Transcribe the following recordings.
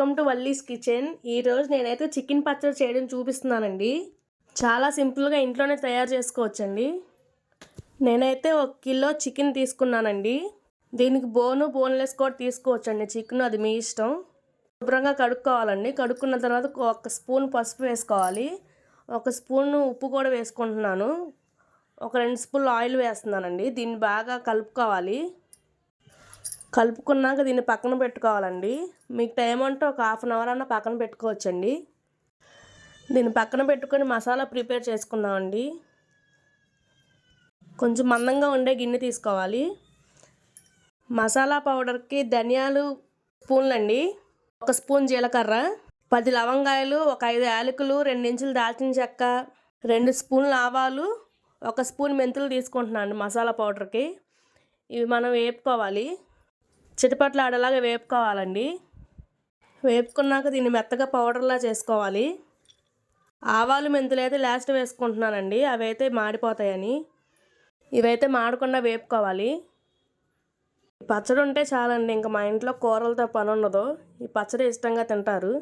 Welcome to Valli's kitchen. ఈరోజు నేనైతే chicken పచ్చడి చేయడం చూపిస్తున్నానండి. చాలా సింపుల్గా ఇంట్లోనే తయారు చేసుకోవచ్చండి. నేనైతే ఒక కిలో చికెన్ తీసుకున్నానండి. దీనికి బోను బోన్లెస్ కూడా తీసుకోవచ్చండి. చికెన్ అది మీ ఇష్టం. శుభ్రంగా కడుక్కోవాలండి. కడుక్కున్న తర్వాత ఒక స్పూన్ పసుపు వేసుకోవాలి. ఒక స్పూన్ ఉప్పు కూడా వేసుకుంటున్నాను. ఒక రెండు స్పూన్లు ఆయిల్ వేస్తున్నానండి. దీన్ని బాగా కలుపుకోవాలి. కలుపుకున్నాక దీన్ని పక్కన పెట్టుకోవాలండి. మీకు టైం అంటే ఒక హాఫ్ అన్ అవర్ అన్న పక్కన పెట్టుకోవచ్చండి. దీన్ని పక్కన పెట్టుకొని మసాలా ప్రిపేర్ చేసుకుందామండి. కొంచెం మందంగా ఉండే గిన్నె తీసుకోవాలి. మసాలా పౌడర్కి ధనియాలు స్పూన్లండి. ఒక స్పూన్ జీలకర్ర పది లవంగాయలు ఒక ఐదు యాలకులు రెండు ఇంచులు దాల్చిన చెక్క రెండు స్పూన్లు ఆవాలు ఒక స్పూన్ మెంతులు తీసుకుంటున్నాను అండి మసాలా పౌడర్కి. ఇవి మనం వేపుకోవాలి. చిటపట్లు ఆడేలాగా వేపుకోవాలండి. వేపుకున్నాక దీన్ని మెత్తగా పౌడర్లా చేసుకోవాలి. ఆవాలు మెంతులు అయితే లాస్ట్ వేసుకుంటున్నానండి. అవి అయితే మాడిపోతాయని. ఇవైతే మాడకుండా వేపుకోవాలి. పచ్చడి ఉంటే చాలండి. ఇంకా మా ఇంట్లో కూరలతో పని ఉండదు ఈ పచ్చడి ఇష్టంగా తింటారు.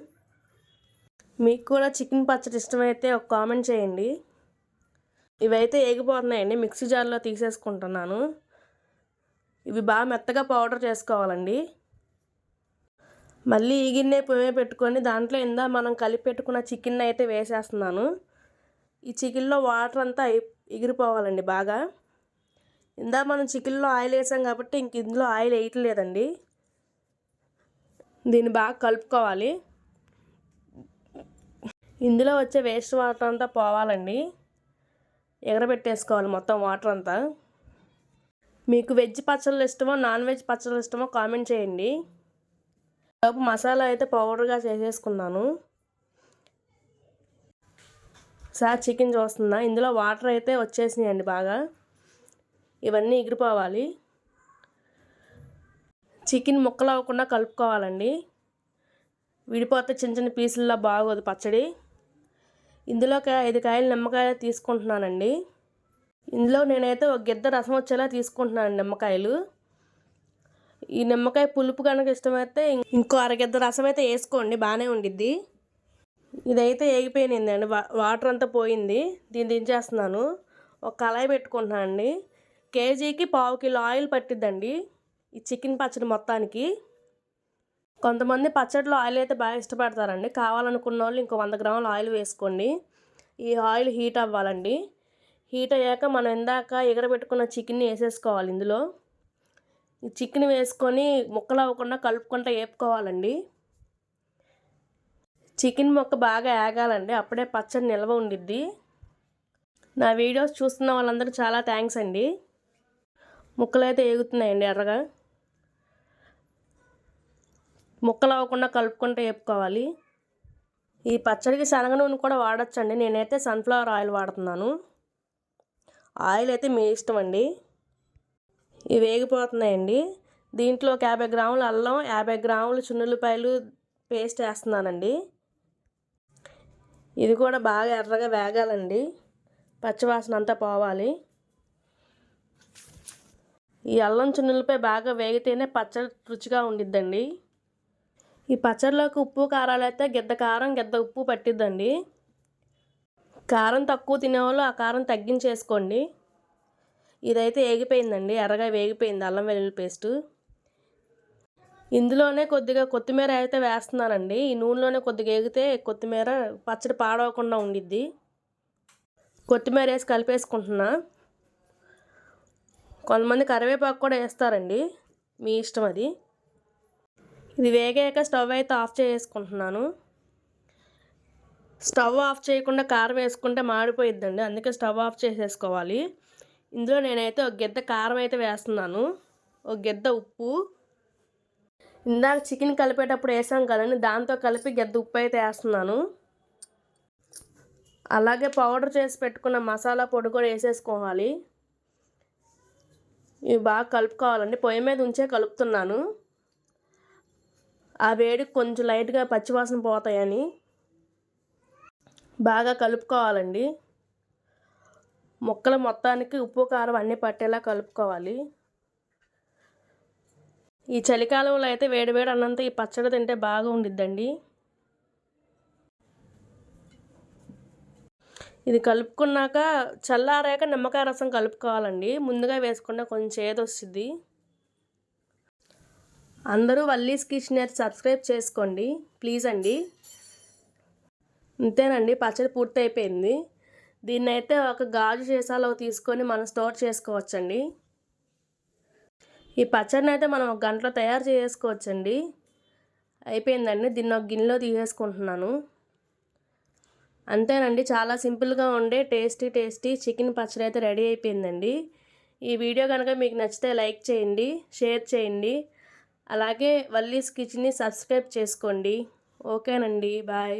మీకు కూడా చికెన్ పచ్చడి ఇష్టమైతే ఒక కామెంట్ చేయండి. ఇవైతే ఏగిపోతున్నాయండి. మిక్సీ జార్లో తీసేసుకుంటున్నాను. ఇవి బాగా మెత్తగా పౌడర్ చేసుకోవాలండి. మళ్ళీ ఈ గిన్నె పొయ్యి పెట్టుకొని దాంట్లో ఇందా మనం కలిపి పెట్టుకున్న చికెన్ అయితే వేసేస్తున్నాను. ఈ చికెన్లో వాటర్ అంతా ఎగిరిపోవాలండి బాగా. ఇందా మనం చికెన్లో ఆయిల్ వేసాం కాబట్టి ఇంక ఇందులో ఆయిల్ వేయట్లేదండి. దీన్ని బాగా కలుపుకోవాలి. ఇందులో వచ్చే వేస్ట్ వాటర్ అంతా పోవాలండి. ఎగరబెట్టేసుకోవాలి మొత్తం వాటర్ అంతా. మీకు వెజ్ పచ్చళ్ళు ఇష్టమో నాన్ వెజ్ పచ్చళ్ళు ఇష్టమో కామెంట్ చేయండి. లోపు మసాలా అయితే పౌడర్గా చేసేసుకున్నాను. సార్ చికెన్ చూస్తుందా? ఇందులో వాటర్ అయితే వచ్చేసినాయండి బాగా. ఇవన్నీ ఎగిరిపోవాలి చికెన్ ముక్కలు అవ్వకుండా కలుపుకోవాలండి. విడిపోతే చిన్న చిన్న పీసుల్లో బాగోదు పచ్చడి. ఇందులోకి ఐదు కాయలు నిమ్మకాయలు తీసుకుంటున్నానండి. ఇందులో నేనైతే ఒక గిద్ద రసం వచ్చేలా తీసుకుంటున్నాను నిమ్మకాయలు. ఈ నిమ్మకాయ పులుపు కనుక ఇష్టమైతే ఇంకో అరగిద్ద రసం అయితే వేసుకోండి బాగానే ఉండిద్ది. ఇదైతే ఏగిపోయిందండి వాటర్ అంతా పోయింది. దీన్ని దించేస్తున్నాను. ఒక కళాయి పెట్టుకుంటున్నాను అండి. కేజీకి పావు కిలో ఆయిల్ పట్టిద్దండి ఈ చికెన్ పచ్చడి మొత్తానికి. కొంతమంది పచ్చడిలో ఆయిల్ అయితే బాగా ఇష్టపడతారండి. కావాలనుకున్న వాళ్ళు ఇంకో వంద గ్రాముల ఆయిల్ వేసుకోండి. ఈ ఆయిల్ హీట్ అవ్వాలండి. హీట్ అయ్యాక మనం ఇందాక ఎగరబెట్టుకున్న చికెన్ని వేసేసుకోవాలి ఇందులో. ఈ చికెన్ వేసుకొని ముక్కలు అవ్వకుండా కలుపుకుంటూ వేపుకోవాలండి. చికెన్ ముక్క బాగా ఏగాలండి అప్పుడే పచ్చడి నిల్వ ఉండిద్ది. నా వీడియోస్ చూస్తున్న వాళ్ళందరూ చాలా థ్యాంక్స్ అండి. ముక్కలు అయితే ఏగుతున్నాయండి ఎర్రగా. ముక్కలు అవ్వకుండా కలుపుకుంటూ వేపుకోవాలి. ఈ పచ్చడికి శనగ నూనె కూడా వాడచ్చండి నేనైతే సన్ఫ్లవర్ ఆయిల్ వాడుతున్నాను. ఆయిల్ అయితే మీ ఇష్టం అండి. ఇవి వేగిపోతున్నాయండి. దీంట్లో ఒక యాభై గ్రాముల అల్లం యాభై గ్రాములు చున్నులపాయలు పేస్ట్ వేస్తున్నానండి. ఇది కూడా బాగా ఎర్రగా వేగాలండి. పచ్చివాసన అంతా పోవాలి. ఈ అల్లం చున్నులపై బాగా వేగితేనే పచ్చడి రుచిగా ఉండిద్దండి. ఈ పచ్చడిలోకి ఉప్పు కారాలు అయితే గిద్ద కారం గిద్ద ఉప్పు పట్టిద్దండి. కారం తక్కువ తినేవాళ్ళు ఆ కారం తగ్గించేసుకోండి. ఇదైతే ఏగిపోయిందండి ఎర్రగా వేగిపోయింది అల్లం వెల్లుల్లి పేస్టు. ఇందులోనే కొద్దిగా కొత్తిమీర అయితే వేస్తున్నానండి. ఈ నూనెలోనే కొద్దిగా వేగితే కొత్తిమీర పచ్చడి పాడవకుండా ఉండిద్ది. కొత్తిమీర వేసి కలిపేసుకుంటున్నా. కొంతమంది కరివేపాకు కూడా వేస్తారండి మీ ఇష్టం అది. ఇది వేగాక స్టవ్ అయితే ఆఫ్ చేసుకుంటున్నాను స్టవ్ ఆఫ్ చేయకుండా కారం వేసుకుంటే మాడిపోయిద్దండి. అందుకే స్టవ్ ఆఫ్ చేసేసుకోవాలి. ఇందులో నేనైతే ఒక గిద్ద కారం అయితే వేస్తున్నాను. ఒక గిద్ద ఉప్పు. ఇందాక చికెన్ కలిపేటప్పుడు వేసాం కదండి దాంతో కలిపి గెద్ద ఉప్పు అయితే వేస్తున్నాను. అలాగే పౌడర్ చేసి పెట్టుకున్న మసాలా పొడి కూడా వేసేసుకోవాలి. ఇవి బాగా కలుపుకోవాలండి. పొయ్యి మీద ఉంచే కలుపుతున్నాను. ఆ వేడి కొంచెం లైట్గా పచ్చివాసన పోతాయని. బాగా కలుపుకోవాలండి. ముక్కలు మొత్తానికి ఉప్పు కారం అన్నీ పట్టేలా కలుపుకోవాలి. ఈ చలికాలంలో అయితే వేడివేడి అన్నంత ఈ పచ్చడి తింటే బాగా ఉండిద్దండి. ఇది కలుపుకున్నాక చల్లారాక నిమ్మకాయ రసం కలుపుకోవాలండి. ముందుగా వేసుకున్న కొంచెం ఏది వస్తుంది? అందరూ వల్లీస్ కిచెన్ సబ్స్క్రైబ్ చేసుకోండి. ప్లీజ్ అండి. అంతేనండి పచ్చడి పూర్తి అయిపోయింది దీన్ని అయితే ఒక గాజు సీసాలో తీసుకొని మనం స్టోర్ చేసుకోవచ్చండి. ఈ పచ్చడిని అయితే మనం ఒక గంటలో తయారు చేసుకోవచ్చండి. అయిపోయిందండి దీన్ని ఒక గిన్నెలో తీసేసుకుంటున్నాను. అంతేనండి చాలా సింపుల్గా ఉండే టేస్టీ టేస్టీ చికెన్ పచ్చడి అయితే రెడీ అయిపోయిందండి. ఈ వీడియో కనుక మీకు నచ్చితే లైక్ చేయండి షేర్ చేయండి. అలాగే వల్లీస్ కిచెన్ని సబ్స్క్రైబ్ చేసుకోండి. ఓకేనండి బాయ్.